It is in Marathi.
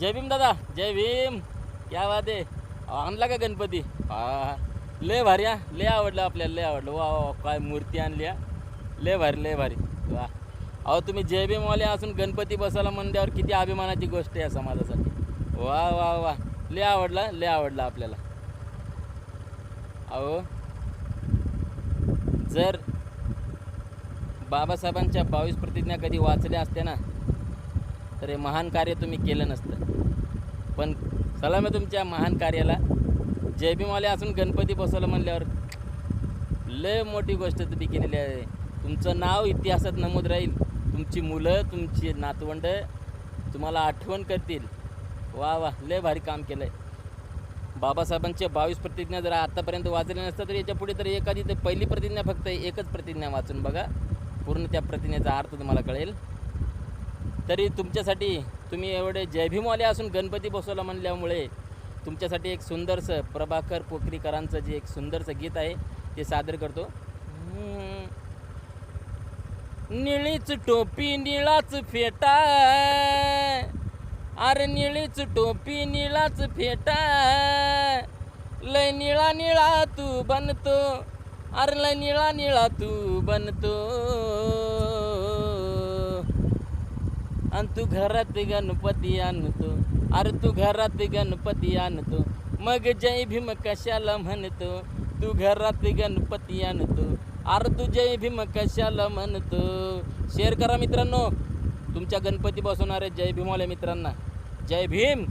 जय भीम दादा जय भीम. या वादे आणला का गणपती? हा. लय भारी हा. लय आवडलं आपल्याला लय आवडलं. वा वा काय मूर्ती आणली हा. लय भारी लय भारी. वा अहो तुम्ही जय भीमवाले असून गणपती बसायला म्हणल्यावर किती अभिमानाची गोष्ट आहे समाजासाठी वा वा वा लय आवडला लय आवडला आपल्याला. अहो जर बाबासाहेबांच्या बावीस प्रतिज्ञा कधी वाचल्या असत्या ना तर हे महान कार्य तुम्ही केलं नसतं. पण चला मी तुमच्या महान कार्याला. जय भीमाले असून गणपती बसवलं म्हणल्यावर. लय मोठी गोष्ट तुम्ही केलेली आहे. तुमचं नाव इतिहासात नमूद राहील. तुमची मुलं तुमची नातवंड तुम्हाला आठवण करतील. वा वा लय भारी काम केलं आहे बाबासाहेबांच्या बावीस प्रतिज्ञा जर आत्तापर्यंत वाचल्या नसतं तर याच्यापुढे तर एखादी तर पहिली प्रतिज्ञा फक्त एकच प्रतिज्ञा वाचून बघा. पूर्ण त्या प्रतिज्ञेचा अर्थ तुम्हाला कळेल. तरी तुमच्यासाठी तुम्ही एवढे जयभीमवाले असून गणपती बसवला म्हणल्यामुळे तुमच्यासाठी एक सुंदरसं प्रभाकर पोखरीकरांचं जे एक सुंदरसं गीत आहे ते सादर करतो. निळीच टोपी निळाच फेटा अरे निळीच टोपी निळाच फेटा लय निळा निळा तू बनतो. अरे लय निळा निळा तू बनतो. आणि तू घरात गणपती आणतो अरे तू घरात गणपती आणतो मग जय भीम कशाला म्हणतो? तू घरात गणपती आणतो अरे तू जय भीम कशाला म्हणतो? शेअर करा मित्रांनो. तुमच्या गणपती बसवणारे जय भीमवाल्या मित्रांना. जय भीम.